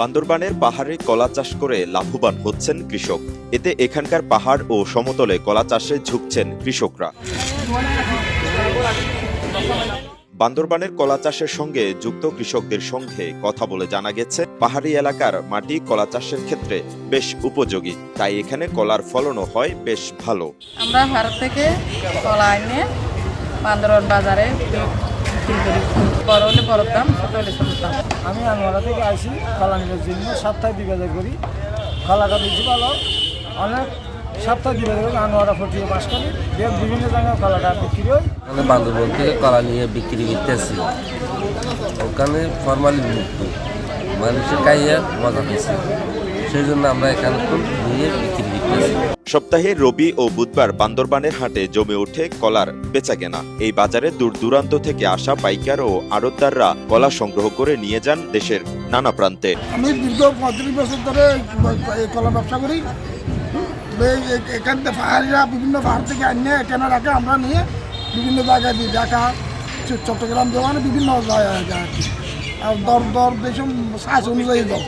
বান্দরবানের পাহাড়ে কলা চাষ করে লাভবান হচ্ছেন কৃষক। এতে এখানকার পাহাড় ও সমতলে কলা চাষে ঝুঁকছেন কৃষকরা। বান্দরবানের কলা চাষের সঙ্গে যুক্ত কৃষকদের সঙ্গে কথা বলে জানা গেছে, পাহাড়ি এলাকার মাটি কলা চাষের ক্ষেত্রে বেশ উপযোগী। তাই এখানে কলার ফলনও হয় বেশ ভালো। আমরা ভারত থেকে কলা এনে বান্দরবান বাজারে আমি আনোয়ারা থেকে আসি কলা নিবার জন্য সপ্তাহে দুই করি। কলাটা বেশি ভালো অনেক সপ্তাহে দুই করি, আনোয়ারা, ফটিয়ে পাশ করি বিভিন্ন জায়গায় কলাটা বিক্রি হয়। বান্দরবন থেকে কলা নিয়ে বিক্রি করতেছি। ওখানে ফরমালি মুক্ত। মানুষের খাইয়ে মজা পেয়েছে সেই জন্য আমরা এখানে খুব নিয়ে বিক্রি করতেছি। সপ্তাহে রবি ও বুধবার বান্দরবানের হাটে জমে ওঠে কলার বেচাকেনা। এই বাজারে দূর দূরান্ত থেকে আসা পাইকার ও আড়তদাররা কলা সংগ্রহ করে নিয়ে যান দেশের নানা প্রান্তে। আমি দীর্ঘ পঁয়ত্রিশ বছর ধরে এই কলা ব্যবসা করি। এখান থেকে পাহাড়িরা বিভিন্ন পাহাড় থেকে আনিয়ে এখানে রাখে আমরা নিয়ে বিভিন্ন জায়গায় দিই। ঢাকা চ- চট্টগ্রাম দোকানে বিভিন্ন জায়গায় দর দর দেশম সাইজ অনুযায়ী দর।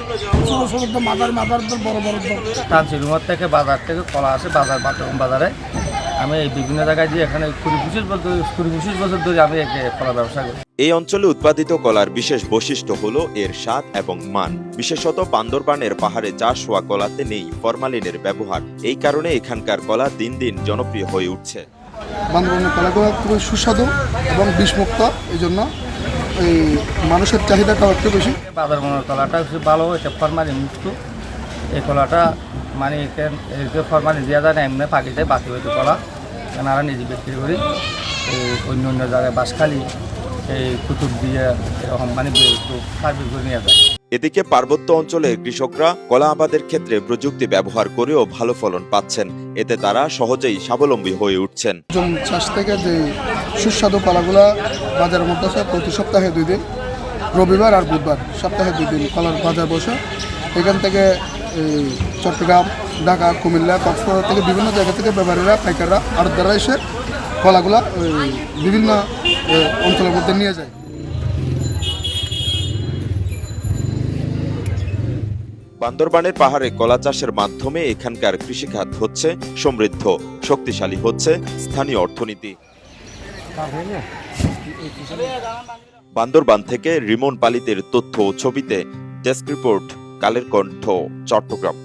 ছোটো ছোটো দর মাদার মাদার দর বড় বড় দর। টানসিলুমার থেকে বাজার থেকে কলা আসে বাজার বাজার বাজারে। আমি এই বিভিন্ন জায়গায় দিয়ে এখানে কুড়ি পঁচিশ বছর কুড়ি পঁচিশ বছর ধরে আমি এই কলা ব্যবসা করি। এই অঞ্চলে উৎপাদিত কলার বিশেষ বৈশিষ্ট্য হল এর স্বাদ এবং মান। বিশেষত বান্দরবানের পাহাড়ে চাষ হওয়া কলাতে নেই ফরমালিনের ব্যবহার। এই কারণে এখানকার কলা দিন দিন জনপ্রিয় হয়ে উঠছে। বান্দরবানের কলাগুলো খুবই সুস্বাদু এবং বিষমুক্ত এই জন্য এই মানুষের চাহিদাটাও একটু বেশি? বাজার মনের কলাটা হচ্ছে ভালো এটা ফরমালি মুক্ত। এই কলাটা মানে এখান একে ফরমালি দেওয়া যায় না এমনি পাকি যায় বাকি হয়তো কলা। এনারা নিজে বিক্রি করি। এই অন্য অন্য জায়গায় বাঁশখালি এই কুতুব দিয়ে এরকম মানে একটু সার্ভিস করে নিয়ে যায়। এদিকে পার্বত্য অঞ্চলের কৃষকরা কলা আবাদের ক্ষেত্রে প্রযুক্তি ব্যবহার করেও ভালো ফলন পাচ্ছেন। এতে তারা সহজেই স্বাবলম্বী হয়ে উঠছেন। চাষ থেকে যে সুস্বাদু কলাগুলা বাজারের মধ্যে আছে প্রতি সপ্তাহে দুই দিন, রবিবার আর বুধবার। সপ্তাহে দুই দিন কলার বাজার বসে। এখান থেকে চট্টগ্রাম, ঢাকা, কুমিল্লা, কক্সবাজার থেকে বিভিন্ন জায়গা থেকে ব্যাপারীরা, পাইকাররা আর দ্বারা এসে কলাগুলা বিভিন্ন অঞ্চলের মধ্যে নিয়ে যায়। বান্দরবানের পাহাড়ে কলা চাষের মাধ্যমে এখানকার কৃষিখাত হচ্ছে সমৃদ্ধ, শক্তিশালী হচ্ছে স্থানীয় অর্থনীতি। বান্দরবান থেকে রিমন পালিতের তথ্য ছবিতে ডেস্ক রিপোর্ট কালের কণ্ঠ চট্টগ্রাম।